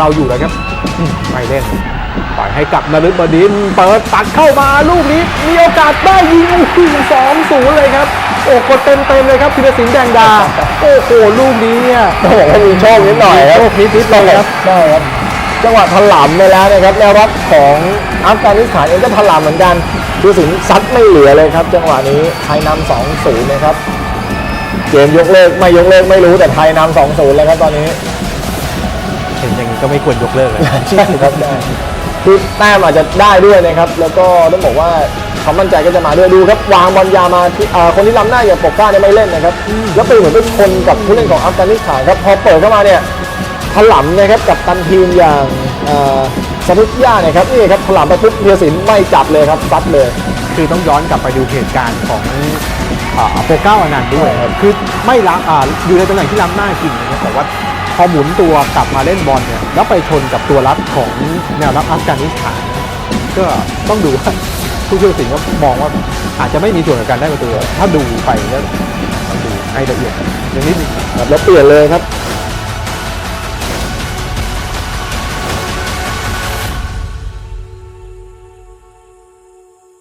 เราอยู่แล้วครับอืมไม่เล่นปล่อยให้กับนฤบดินทร์เปิดตัดเข้ามาลูกนี้มีโอกาสได้ยิงโอ้โหสองศูนย์เลยครับโอ้กดเต็มเต็มๆเลยครับธีรศิลป์แดงดา โอ้โหลูกนี้เนี่ยต้องบอกว่ามีโชคนิดหน่อยครับโชคนิดๆเลยครับใช่ครับจังหวะถล่มไปแล้วนะครับแนวรับของอัฟกานิสถานเองก็ถล่มเหมือนกันดูสิงซัดไม่เหลือเลยครับ จังหวะนี้ไทยนำสองศูนย์นะครับเกมยกเลิกไม่ยกเลิกไม่รู้แต่ไทยนำสองศูนย์แล้วครับตอนนี้ เห็นอย่างนี้ก็ไม่ควรยกเลิกเลยใช่ครับได้คือแต้มอาจจะได้ด้วยนะครับ แล้วก็ต้องบอกว่าความมั่นใจก็จะมาด้วยดูครับวางบอลยาวมาที่อ่าคนที่ล้ำหน้าอย่างปกก้าเนี่ยไม่เล่นนะครับ แล้วไปเหมือนไปชนกับผู้เล่นของอัฟกานิสถานครับพอเปิดเข้ามาเนี่ยถล่มนะครับกับตันทีมอย่างอ่าซาทุกย่าเนี่ยครับนี่ครับถล่มไปปุ๊บเทียสินไม่จับเลยครับซัดเลย คือต้องย้อนกลับไปดูเหตุการณ์ของอ่าโปรเก้าอนันต์ด้วยใช่ครับคือไม่ล้ำอ่าอยู่ในตำแหน่งที่ล้ำหน้าจริงนะครับแต่ว่าพ อหมุนตัวกลับมาเล่นบอลเนี่ยแล้วไปชนกับตัวรับของแนวรับอัฟกานิสถานก็ต้องดูว่าผู้ช่วยสิงห์ก็มองว่าอาจจะไม่มีส่วนกับการได้ประตูถ้าดูไปแล้วดูให้ละเอียดอย่างนี้ครับแล้วเปลี่ยนเลยครับ